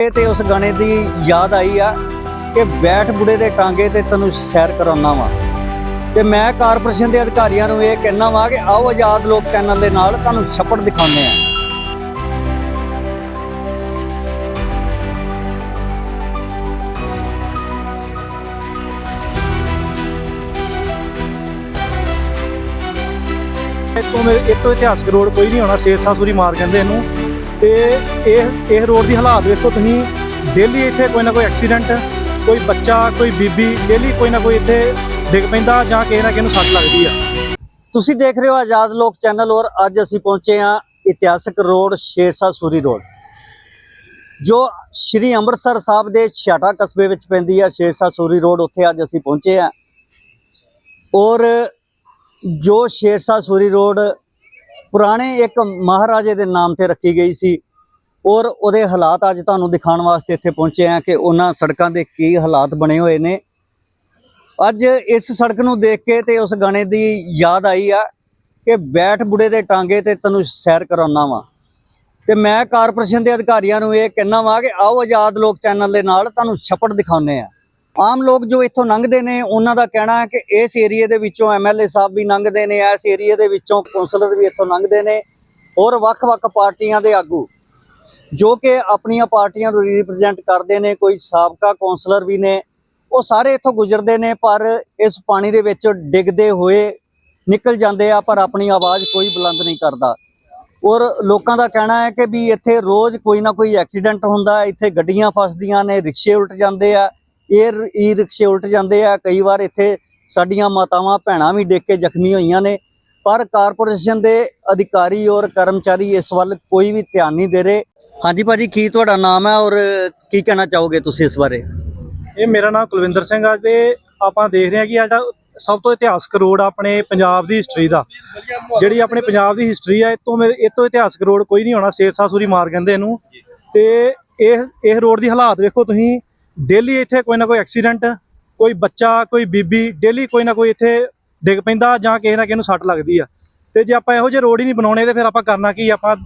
ਇਹ ਤੇ ਉਸ ਗਾਣੇ ਦੀ ਯਾਦ ਆਈ ਆ ਕਿ ਬੈਠ ਬੁੜੇ ਦੇ ਟਾਂਗੇ ਤੇ ਤੈਨੂੰ ਸੈਰ ਕਰਾਉਣਾ ਵਾ। ਤੇ ਮੈਂ ਕਾਰਪੋਰੇਸ਼ਨ ਦੇ ਅਧਿਕਾਰੀਆਂ ਨੂੰ ਇਹ ਕਹਿਣਾ ਵਾ ਕਿ ਆਓ ਆਜ਼ਾਦ ਲੋਕ ਚੈਨਲ ਦੇ ਨਾਲ ਤੁਹਾਨੂੰ ਛੱਪੜ ਦਿਖਾਉਂਦੇ ਆ। ਇਤੋਂ ਇਤੋਂ ਇਤਿਹਾਸਕ ਰੋਡ ਕੋਈ ਨਹੀਂ ਹੋਣਾ ਸ਼ੇਰਸ਼ਾਹ ਸੂਰੀ ਮਾਰ ਕਹਿੰਦੇ ਇਹਨੂੰ। ਤੇ ਇਹ ਇਹ ਰੋਡ ਦੀ ਹਾਲਾਤ ਵੇਖੋ ਤੁਸੀਂ। ਡੇਲੀ ਇੱਥੇ ਕੋਈ ਨਾ ਕੋਈ ਐਕਸੀਡੈਂਟ ਕੋਈ ਬੱਚਾ, ਕੋਈ ਬੀਬੀ, ਡੇਲੀ ਕੋਈ ਨਾ ਕੋਈ ਇੱਥੇ ਡਿੱਗ ਪੈਂਦਾ ਜਾਂ ਕਿਸੇ ਨਾ ਕਿਸੇ ਨੂੰ ਸੱਟ ਲੱਗਦੀ ਆ। ਤੁਸੀਂ ਦੇਖ ਰਹੇ ਹੋ ਆਜ਼ਾਦ ਲੋਕ ਚੈਨਲ ਔਰ ਅੱਜ ਅਸੀਂ ਪਹੁੰਚੇ ਹਾਂ ਇਤਿਹਾਸਕ ਰੋਡ ਸ਼ੇਰਸ਼ਾਹ ਸੂਰੀ ਰੋਡ। ਜੋ ਸ਼੍ਰੀ ਅੰਮ੍ਰਿਤਸਰ ਸਾਹਿਬ ਦੇ ਛਿਆਟਾ ਕਸਬੇ ਵਿੱਚ ਪੈਂਦੀ ਆ ਸ਼ੇਰਸ਼ਾਹ ਸੂਰੀ ਰੋਡ, ਉੱਥੇ ਅੱਜ ਅਸੀਂ ਪਹੁੰਚੇ ਹਾਂ। ਔਰ ਜੋ ਸ਼ੇਰਸ਼ਾਹ ਸੂਰੀ ਰੋਡ ਪੁਰਾਣੇ ਇੱਕ ਮਹਾਰਾਜੇ ਦੇ ਨਾਮ ਤੇ ਰੱਖੀ ਗਈ ਸੀ ਔਰ ਉਹਦੇ ਹਾਲਾਤ ਅੱਜ ਤੁਹਾਨੂੰ ਦਿਖਾਉਣ ਵਾਸਤੇ ਇੱਥੇ ਪਹੁੰਚੇ ਹਾਂ ਕਿ ਉਹਨਾਂ ਸੜਕਾਂ ਦੇ ਕੀ ਹਾਲਾਤ ਬਣੇ ਹੋਏ ਨੇ। ਅੱਜ ਇਸ ਸੜਕ ਨੂੰ ਦੇਖ ਕੇ ਤੇ ਉਸ ਗਾਣੇ ਦੀ ਯਾਦ ਆਈ ਆ ਕਿ ਬੈਠ ਬੁੜੇ ਦੇ ਟਾਂਗੇ ਤੇ ਤੈਨੂੰ ਸੈਰ ਕਰਾਉਣਾ ਵਾ। ਤੇ ਮੈਂ ਕਾਰਪੋਰੇਸ਼ਨ ਦੇ ਅਧਿਕਾਰੀਆਂ ਨੂੰ ਇਹ ਕਹਿਣਾ ਵਾ ਕਿ ਆਓ ਆਜ਼ਾਦ ਲੋਕ ਚੈਨਲ ਦੇ ਨਾਲ ਤੁਹਾਨੂੰ ਛੱਪੜ ਦਿਖਾਉਂਦੇ ਆ ਆਮ ਲੋਕ ਜੋ ਇੱਥੋਂ ਲੰਘਦੇ ਨੇ, ਉਹਨਾਂ ਦਾ ਕਹਿਣਾ ਹੈ ਕਿ ਇਸ ਏਰੀਏ ਦੇ ਵਿੱਚੋਂ ਐਮਐਲਏ ਸਾਹਿਬ ਵੀ ਲੰਘਦੇ ਨੇ, ਇਸ ਏਰੀਏ ਦੇ ਵਿੱਚੋਂ ਕੌਂਸਲਰ ਵੀ ਇੱਥੋਂ ਲੰਘਦੇ ਨੇ ਔਰ ਵੱਖ-ਵੱਖ ਪਾਰਟੀਆਂ ਦੇ ਆਗੂ, ਜੋ ਕਿ ਆਪਣੀਆਂ ਪਾਰਟੀਆਂ ਨੂੰ ਰਿਪਰੈਜ਼ੈਂਟ ਕਰਦੇ ਨੇ, ਕੋਈ ਸਾਬਕਾ ਕੌਂਸਲਰ ਵੀ ਨੇ, ਉਹ ਸਾਰੇ ਇੱਥੋਂ ਗੁਜ਼ਰਦੇ ਨੇ, ਪਰ ਇਸ ਪਾਣੀ ਦੇ ਵਿੱਚ ਡਿੱਗਦੇ ਹੋਏ ਨਿਕਲ ਜਾਂਦੇ ਆ, ਪਰ ਆਪਣੀ ਆਵਾਜ਼ ਕੋਈ ਬੁਲੰਦ ਨਹੀਂ ਕਰਦਾ। ਔਰ ਲੋਕਾਂ ਦਾ ਕਹਿਣਾ ਹੈ ਕਿ ਵੀ ਇੱਥੇ ਰੋਜ਼ ਕੋਈ ਨਾ ਕੋਈ ਐਕਸੀਡੈਂਟ ਹੁੰਦਾ, ਇੱਥੇ ਗੱਡੀਆਂ ਫਸਦੀਆਂ ਨੇ, ਰਿਕਸ਼ੇ ਉਲਟ ਜਾਂਦੇ ਆ ਇਹ ਈ ਰਿਕਸ਼ੇ ਉਲਟ ਜਾਂਦੇ ਆ, ਕਈ ਵਾਰ ਇੱਥੇ ਸਾਡੀਆਂ ਮਾਤਾਵਾਂ ਭੈਣਾਂ ਵੀ ਡਿੱਗ ਕੇ ਜ਼ਖਮੀ ਹੋਈਆਂ ਨੇ, ਪਰ ਕਾਰਪੋਰੇਸ਼ਨ ਦੇ ਅਧਿਕਾਰੀ ਔਰ ਕਰਮਚਾਰੀ ਇਸ ਵੱਲ ਕੋਈ ਵੀ ਧਿਆਨ ਨਹੀਂ ਦੇ ਰਹੇ। ਹਾਂਜੀ ਭਾਜੀ, ਕੀ ਤੁਹਾਡਾ ਨਾਮ ਹੈ ਔਰ ਕੀ ਕਹਿਣਾ ਚਾਹੋਗੇ ਤੁਸੀਂ ਇਸ ਬਾਰੇ? ਇਹ ਮੇਰਾ ਨਾਮ ਕੁਲਵਿੰਦਰ ਸਿੰਘ ਆ ਤੇ ਆਪਾਂ ਦੇਖ ਰਹੇ ਹਾਂ ਕਿ ਇਹ ਸਭ ਤੋਂ ਇਤਿਹਾਸਕ ਰੋਡ ਆਪਣੇ ਪੰਜਾਬ ਦੀ ਹਿਸਟਰੀ ਦਾ। ਜਿਹੜੀ ਆਪਣੇ ਪੰਜਾਬ ਦੀ ਹਿਸਟਰੀ ਆ ਤੋਂ ਮੇਰੇ ਤੋਂ ਇਤਿਹਾਸਕ ਰੋਡ ਕੋਈ ਨਹੀਂ ਹੋਣਾ ਸ਼ੇਰਸ਼ਾਹ ਸੂਰੀ ਮਾਰ ਕਹਿੰਦੇ ਇਹਨੂੰ। ਤੇ ਇਹ ਇਹ ਰੋਡ ਦੀ ਹਾਲਾਤ ਵੇਖੋ ਤੁਸੀਂ ਡੇਲੀ ਇੱਥੇ ਕੋਈ ਨਾ ਕੋਈ ਐਕਸੀਡੈਂਟ ਕੋਈ ਬੱਚਾ ਕੋਈ ਬੀਬੀ ਡੇਲੀ ਕੋਈ ਨਾ ਕੋਈ ਇੱਥੇ ਡਿੱਗ ਪੈਂਦਾ ਜਾਂ ਕਿਸੇ ਨਾ ਕਿਸੇ ਨੂੰ ਸੱਟ ਲੱਗਦੀ ਆ। ਤੇ ਜੇ ਆਪਾਂ ਇਹੋ ਜਿਹੇ ਰੋਡ ਹੀ ਨਹੀਂ ਬਣਾਉਣੇ ਤੇ ਫਿਰ ਆਪਾਂ ਕਰਨਾ ਕੀ ਆਪਾਂ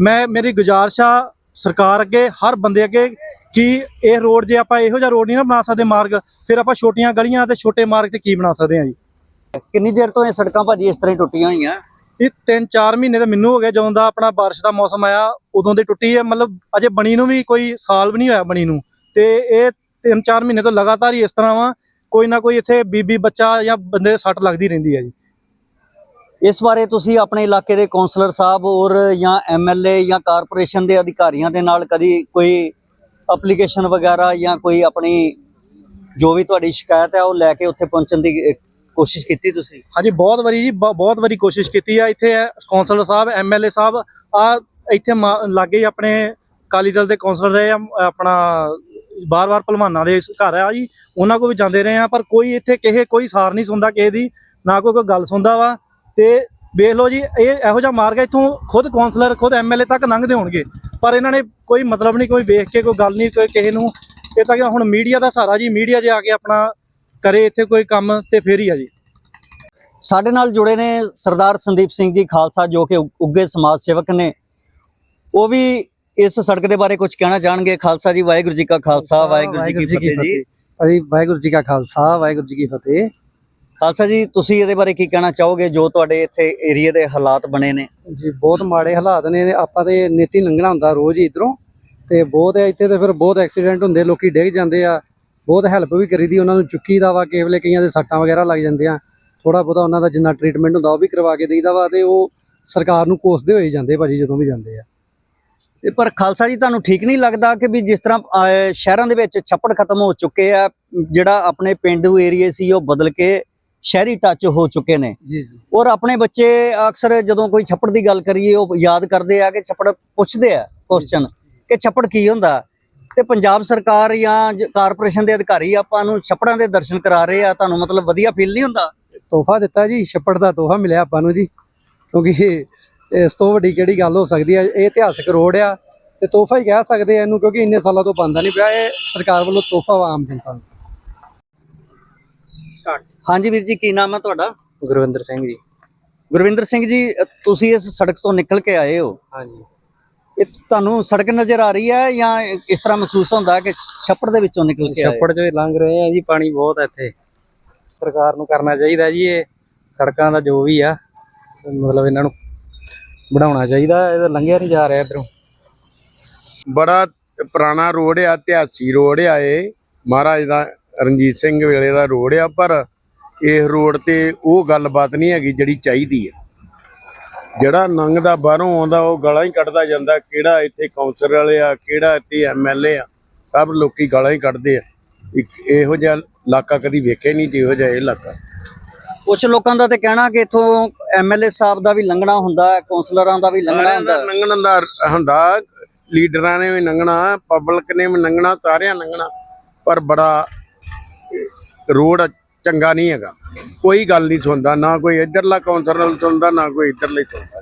ਮੈਂ ਮੇਰੀ ਗੁਜ਼ਾਰਿਸ਼ ਆ ਸਰਕਾਰ ਅੱਗੇ ਹਰ ਬੰਦੇ ਅੱਗੇ ਕਿ ਇਹ ਰੋਡ ਜੇ ਆਪਾਂ ਇਹੋ ਜਿਹਾ ਰੋਡ ਨਹੀਂ ਨਾ ਬਣਾ ਸਕਦੇ ਮਾਰਗ ਫਿਰ ਆਪਾਂ ਛੋਟੀਆਂ ਗਲੀਆਂ ਤੇ ਛੋਟੇ ਮਾਰਗ ਤੇ ਕੀ ਬਣਾ ਸਕਦੇ ਹਾਂ ਜੀ? ਕਿੰਨੀ ਦੇਰ ਤੋਂ ਇਹ ਸੜਕਾਂ ਭਾਜੀ ਇਸ ਤਰ੍ਹਾਂ ਹੀ ਟੁੱਟੀਆਂ ਹੋਈਆਂ? ਇਹ 3-4 ਮਹੀਨੇ ਤਾਂ ਮੈਨੂੰ ਹੋ ਗਏ ਜਦੋਂ ਦਾ ਆਪਣਾ ਬਾਰਿਸ਼ ਦਾ ਮੌਸਮ ਆਇਆ ਉਦੋਂ ਦੀ ਟੁੱਟੀ ਹੈ ਮਤਲਬ ਅਜੇ ਬਣੀ ਨੂੰ ਵੀ ਕੋਈ ਸਾਲ ਵੀ ਨਹੀਂ ਹੋਇਆ ਬਣੀ ਨੂੰ। ਤੇ ਇਹ 3-4 ਮਹੀਨੇ ਤੋਂ ਲਗਾਤਾਰ ਹੀ ਇਸ ਤਰ੍ਹਾਂ ਵਾ ਕੋਈ ਨਾ ਕੋਈ ਇੱਥੇ ਬੀਬੀ ਬੱਚਾ ਜਾਂ ਬੰਦੇ ਦੇ ਸੱਟ ਲੱਗਦੀ ਰਹਿੰਦੀ ਹੈ ਜੀ। ਇਸ ਬਾਰੇ ਤੁਸੀਂ ਆਪਣੇ ਇਲਾਕੇ ਦੇ ਕਾਉਂਸਲਰ ਸਾਹਿਬ ਔਰ ਜਾਂ ਐਮਐਲਏ ਜਾਂ ਕਾਰਪੋਰੇਸ਼ਨ ਦੇ ਅਧਿਕਾਰੀਆਂ ਦੇ ਨਾਲ ਕਦੀ ਕੋਈ ਐਪਲੀਕੇਸ਼ਨ ਵਗੈਰਾ ਜਾਂ ਕੋਈ ਆਪਣੀ ਜੋ ਵੀ ਤੁਹਾਡੀ ਸ਼ਿਕਾਇਤ ਹੈ ਉਹ ਲੈ ਕੇ ਉੱਥੇ ਪਹੁੰਚਣ ਦੀ ਕੋਸ਼ਿਸ਼ ਕੀਤੀ ਤੁਸੀਂ? ਹਾਂਜੀ ਬਹੁਤ ਵਾਰੀ ਜੀ ਬਹੁਤ ਵਾਰੀ ਕੋਸ਼ਿਸ਼ ਕੀਤੀ ਆ। ਇੱਥੇ ਕਾਉਂਸਲਰ ਸਾਹਿਬ ਐਮਐਲਏ ਸਾਹਿਬ ਆ ਇੱਥੇ ਲਾਗੇ ਆਪਣੇ ਅਕਾਲੀ ਦਲ ਦੇ ਕਾਉਂਸਲਰ ਰਹੇ ਆ ਆਪਣਾ ਬਾਰ-ਬਾਰ ਭਲਵਾਨਾਂ ਦੇ ਘਰ ਆ ਜੀ, ਉਹਨਾਂ ਕੋ ਵੀ ਜਾਂਦੇ ਰਹੇ ਆ ਪਰ ਕੋਈ ਇੱਥੇ ਕਿਸੇ, ਕੋਈ ਸਾਰ ਨਹੀਂ ਸੁਣਦਾ ਕਿਸੇ ਦੀ, ਨਾ ਕੋਈ ਕੋਈ ਗੱਲ ਸੁਣਦਾ ਵਾ। ਤੇ ਵੇਖ ਲਓ ਜੀ, ਇਹ ਇਹੋ ਜਿਹਾ ਮਾਰਗ ਹੈ, ਇੱਥੋਂ ਖੁਦ ਕਾਉਂਸਲਰ ਖੁਦ ਐਮਐਲਏ ਤੱਕ ਲੰਘਦੇ ਹੋਣਗੇ। ਪਰ ਇਹਨਾਂ ਨੇ ਕੋਈ ਮਤਲਬ ਨਹੀਂ, ਕੋਈ ਵੇਖ ਕੇ, ਕੋਈ ਗੱਲ ਨਹੀਂ, ਕੋਈ ਕਿਸੇ ਨੂੰ। ਇਹ ਤਾਂ ਕਿ ਹੁਣ ਮੀਡੀਆ ਦਾ ਸਹਾਰਾ ਜੀ, ਮੀਡੀਆ ਜੇ ਆ ਕੇ ਆਪਣਾ ਕਰੇ, ਇੱਥੇ ਕੋਈ ਕੰਮ ਤੇ ਫੇਰ ਹੀ ਆ ਜੀ। ਸਾਡੇ ਨਾਲ ਜੁੜੇ ਨੇ ਸਰਦਾਰ ਸੰਦੀਪ ਸਿੰਘ ਜੀ ਖਾਲਸਾ, ਜੋ ਕਿ ਉ- ਉੱਘੇ ਸਮਾਜ ਸੇਵਕ ਨੇ। ਉਹ ਵੀ ਇਸ ਸੜਕ ਦੇ ਬਾਰੇ ਕੁਝ ਕਹਿਣਾ ਚਾਹਣਗੇ? ਖਾਲਸਾ ਜੀ ਵਾਹਿਗੁਰੂ ਜੀ ਕਾ ਖਾਲਸਾ ਵਾਹਿਗੁਰੂ ਜੀ ਕੀ ਫਤਿਹ ਜੀ। ਭਾਜੀ ਵਾਹਿਗੁਰੂ ਜੀ ਕਾ ਖਾਲਸਾ ਵਾਹਿਗੁਰੂ ਜੀ ਕੀ ਫਤਿਹ। ਖਾਲਸਾ ਜੀ ਤੁਸੀਂ ਇਹਦੇ ਬਾਰੇ ਕੀ ਕਹਿਣਾ ਚਾਹੋਗੇ ਜੋ ਤੁਹਾਡੇ ਇੱਥੇ ਏਰੀਆ ਦੇ ਹਾਲਾਤ ਬਣੇ ਨੇ? ਜੀ ਬਹੁਤ ਮਾੜੇ ਹਾਲਾਤ ਨੇ ਆਪਾਂ ਤੇ ਨੀਤੀ ਲੰਘਣਾ ਹੁੰਦਾ ਰੋਜ਼ ਹੀ ਇਧਰੋਂ। ਤੇ ਬਹੁਤ ਹੈ ਇੱਥੇ ਤੇ ਫਿਰ ਬਹੁਤ ਐਕਸੀਡੈਂਟ ਹੁੰਦੇ ਲੋਕੀ ਡਿੱਗ ਜਾਂਦੇ ਆ। ਬਹੁਤ ਹੈਲਪ ਵੀ ਕਰੀਦੀ ਉਹਨਾਂ ਨੂੰ ਚੁੱਕੀ ਦਾ ਵਾ ਕਿਸੇ ਵੇਲੇ ਕਈਆਂ ਦੇ ਸੱਟਾਂ ਵਗੈਰਾ ਲੱਗ ਜਾਂਦੀਆਂ। ਥੋੜਾ ਬਹੁਤਾ ਉਹਨਾਂ ਦਾ ਜਿੰਨਾ ਟ੍ਰੀਟਮੈਂਟ ਹੁੰਦਾ ਉਹ ਵੀ ਕਰਵਾ ਕੇ ਦੇਈਦਾ ਵਾ ਤੇ ਉਹ ਸਰਕਾਰ ਨੂੰ ਕੋਸਦੇ ਹੋਏ ਜਾਂਦੇ ਭਾਜੀ ਜਦੋਂ ਵੀ ਜਾਂਦੇ ਆ। ਤੇ ਪਰ ਖਾਲਸਾ ਜੀ ਤੁਹਾਨੂੰ ਠੀਕ ਨਹੀਂ ਲੱਗਦਾ ਕਿ ਵੀ ਜਿਸ ਤਰ੍ਹਾਂ ਸ਼ਹਿਰਾਂ ਦੇ ਵਿੱਚ ਛੱਪੜ ਖਤਮ ਹੋ ਚੁੱਕੇ ਆ ਜਿਹੜਾ ਆਪਣੇ ਪਿੰਡੂ ਏਰੀਏ ਸੀ ਉਹ ਬਦਲ ਕੇ ਸ਼ਹਿਰੀ ਟੱਚ ਹੋ ਚੁੱਕੇ ਨੇ। ਜੀ ਜੀ। ਔਰ ਆਪਣੇ ਬੱਚੇ ਅਕਸਰ ਜਦੋਂ ਕੋਈ ਛੱਪੜ ਦੀ ਗੱਲ ਕਰੀਏ ਉਹ ਯਾਦ ਕਰਦੇ ਆ ਕਿ ਛੱਪੜ ਪੁੱਛਦੇ ਆ ਕੁਐਸਚਨ ਕਿ ਛੱਪੜ ਕੀ ਹੁੰਦਾ? ਤੇ ਪੰਜਾਬ ਸਰਕਾਰ ਜਾਂ ਕਾਰਪੋਰੇਸ਼ਨ ਦੇ ਅਧਿਕਾਰੀ ਆਪਾਂ ਨੂੰ ਛੱਪੜਾਂ ਦੇ ਦਰਸ਼ਨ ਕਰਾ ਰਹੇ ਆ ਤੁਹਾਨੂੰ ਮਤਲਬ ਵਧੀਆ ਫੀਲ ਨਹੀਂ ਹੁੰਦਾ? ਤੋਹਫਾ ਦਿੱਤਾ ਜੀ ਛੱਪੜ ਦਾ ਤੋਹਫਾ ਮਿਲਿਆ ਆਪਾਂ ਨੂੰ ਜੀ ਕਿਉਂਕਿ ਇਸ ਤੋਂ ਵੱਡੀ ਕਿਹੜੀ ਗੱਲ ਹੋ ਸਕਦੀ ਹੈ? ਇਹ ਇਤਿਹਾਸਕ ਰੋਡ ਆ ਤੇ ਤੋਹਫਾ ਹੀ ਕਹਿ ਸਕਦੇ ਆ ਇਹਨੂੰ ਕਿਉਂਕਿ ਇੰਨੇ ਸਾਲਾਂ ਤੋਂ ਬੰਦਾ ਨਹੀਂ ਪਿਆ। ਇਹ ਸਰਕਾਰ ਵੱਲੋਂ ਤੋਹਫਾ ਵਾ ਆਮ ਜਨਤਾ ਨੂੰ। ਹਾਂਜੀ ਵੀਰ ਜੀ ਕੀ ਨਾਮ ਹੈ ਤੁਹਾਡਾ? ਗੁਰਵਿੰਦਰ ਸਿੰਘ ਜੀ। ਗੁਰਵਿੰਦਰ ਸਿੰਘ ਜੀ ਤੁਸੀਂ ਇਸ ਸੜਕ ਤੋਂ ਨਿਕਲ ਕੇ ਆਏ ਹੋ। ਹਾਂਜੀ। ਇਹ ਤੁਹਾਨੂੰ ਸੜਕ ਨਜ਼ਰ ਆ ਰਹੀ ਹੈ ਜਾਂ ਇਸ ਤਰ੍ਹਾਂ ਮਹਿਸੂਸ ਹੁੰਦਾ ਕਿ ਛੱਪੜ ਦੇ ਵਿੱਚੋਂ ਨਿਕਲ ਕੇ ਆਏ? ਛੱਪੜ ਚੋਂ ਹੀ ਲੰਘ ਰਹੇ ਆ ਜੀ ਪਾਣੀ ਬਹੁਤ ਹੈ ਇੱਥੇ। ਸਰਕਾਰ ਨੂੰ ਕਰਨਾ ਚਾਹੀਦਾ ਜੀ ਇਹ ਸੜਕਾਂ ਦਾ ਜੋ ਵੀ ਆ ਮਤਲਬ ਇਹਨਾਂ ਨੂੰ ਬਣਾਉਣਾ ਚਾਹੀਦਾ ਇਹ ਤਾਂ ਲੰਘਿਆ ਨਹੀਂ ਜਾ ਰਿਹਾ ਇਧਰੋਂ। ਬੜਾ ਪੁਰਾਣਾ ਰੋਡ ਆ, ਇਤਿਹਾਸੀ ਰੋਡ ਆ ਇਹ। ਮਹਾਰਾਜ ਦਾ, ਰਣਜੀਤ ਸਿੰਘ ਵੇਲੇ ਦਾ ਰੋਡ ਆ, ਪਰ ਇਸ ਰੋਡ ਤੇ ਉਹ ਗੱਲਬਾਤ ਨਹੀਂ ਹੈਗੀ ਜਿਹੜੀ ਚਾਹੀਦੀ ਹੈ ਜਿਹੜਾ ਲੰਘਦਾ ਬਾਹਰੋਂ ਆਉਂਦਾ, ਉਹ ਗਾਲਾਂ ਹੀ ਕੱਢਦਾ ਜਾਂਦਾ, ਕਿਹੜਾ ਇੱਥੇ ਕੌਂਸਲਰ ਵਾਲੇ ਆ, ਕਿਹੜਾ ਇੱਥੇ ਐਮਐਲਏ ਆ। ਸਭ ਲੋਕੀ ਗਾਲਾਂ ਹੀ ਕੱਢਦੇ ਆ। ਇੱਕ ਇਹੋ ਜਿਹਾ ਇਲਾਕਾ ਕਦੀ ਵੇਖਿਆ ਨਹੀਂ ਜਿਹੋ ਜਿਹਾ ਇਹ ਇਲਾਕਾ। ਕੁਝ ਲੋਕਾਂ ਦਾ ਤੇ ਕਹਿਣਾ ਕਿ ਇਥੋਂ ਐਮਐਲਏ ਸਾਹਿਬ ਦਾ ਵੀ ਲੰਘਣਾ ਹੁੰਦਾ ਹੈ ਦਾ ਵੀ ਲੰਘਣਾ ਹੁੰਦਾ। ਹੈ। ਲੰਘਣ ਦਾ ਹੁੰਦਾ ਲੀਡਰਾਂ ਨੇ ਵੀ ਲੰਘਣਾ ਪਬਲਿਕ ਨੇ ਵੀ ਲੰਘਣਾ ਸਾਰਿਆਂ ਲੰਘਣਾ ਪਰ ਬੜਾ ਰੋਡ ਚੰਗਾ ਨਹੀਂ ਹੈਗਾ। ਕੋਈ ਗੱਲ ਨਹੀਂ ਸੁਣਦਾ ਨਾ ਕੋਈ ਇਧਰਲਾ ਕੌਂਸਲਰ ਸੁਣਦਾ ਨਾ ਕੋਈ ਇਧਰਲੇ ਸੁਣਦਾ।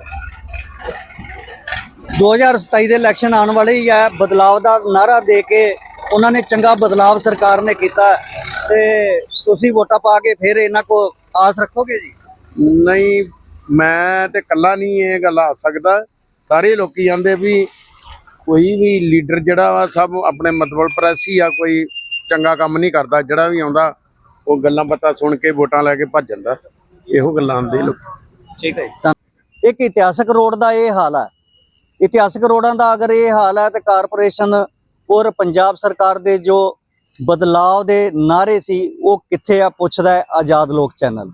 2027 ਦੇ ਇਲੈਕਸ਼ਨ ਆਉਣ ਵਾਲੇ ਹੀ ਹੈ ਬਦਲਾਵ ਦਾ ਨਾਰਾ ਦੇ ਕੇ ਉਹਨਾਂ ਨੇ ਚੰਗਾ ਬਦਲਾਵ ਸਰਕਾਰ ਨੇ ਕੀਤਾ। ਤੇ ਤੁਸੀਂ ਵੋਟਾਂ ਪਾ ਕੇ ਫਿਰ ਇਹਨਾਂ ਕੋ ਆਸ ਰੱਖੋਗੇ ਜੀ? ਨਹੀਂ ਮੈਂ ਤੇ ਕੱਲਾ ਨਹੀਂ ਇਹ ਗੱਲ ਆ ਸਕਦਾ। ਸਾਰੇ ਲੋਕੀ ਜਾਂਦੇ ਵੀ ਕੋਈ ਵੀ ਲੀਡਰ ਜਿਹੜਾ ਵਾ ਸਭ ਆਪਣੇ ਮਤਲਬ ਪ੍ਰੈਸੀ ਆ ਕੋਈ ਚੰਗਾ ਕੰਮ ਨਹੀਂ ਕਰਦਾ ਜਿਹੜਾ ਵੀ ਆਉਂਦਾ ਉਹ ਗੱਲਾਂ ਬਾਤਾਂ ਸੁਣ ਕੇ ਵੋਟਾਂ ਲੈ ਕੇ ਭੱਜ ਜਾਂਦਾ। ਇਹੋ ਗੱਲਾਂ ਆਉਂਦੇ ਲੋਕ। ਠੀਕ ਹੈ ਜੀ। ਇੱਕ ਇਤਿਹਾਸਕ ਰੋਡ ਦਾ ਇਹ ਹਾਲ ਹੈ ਇਤਿਹਾਸਕ ਰੋਡਾਂ ਦਾ ਅਗਰ ਇਹ ਹਾਲ ਹੈ ਤੇ ਕਾਰਪੋਰੇਸ਼ਨ ਔਰ ਪੰਜਾਬ ਸਰਕਾਰ ਦੇ ਜੋ ਬਦਲਾਵ ਦੇ ਨਾਰੇ ਸੀ ਉਹ ਕਿੱਥੇ ਆ ਪੁੱਛਦਾ ਹੈ ਆਜ਼ਾਦ ਲੋਕ ਚੈਨਲ।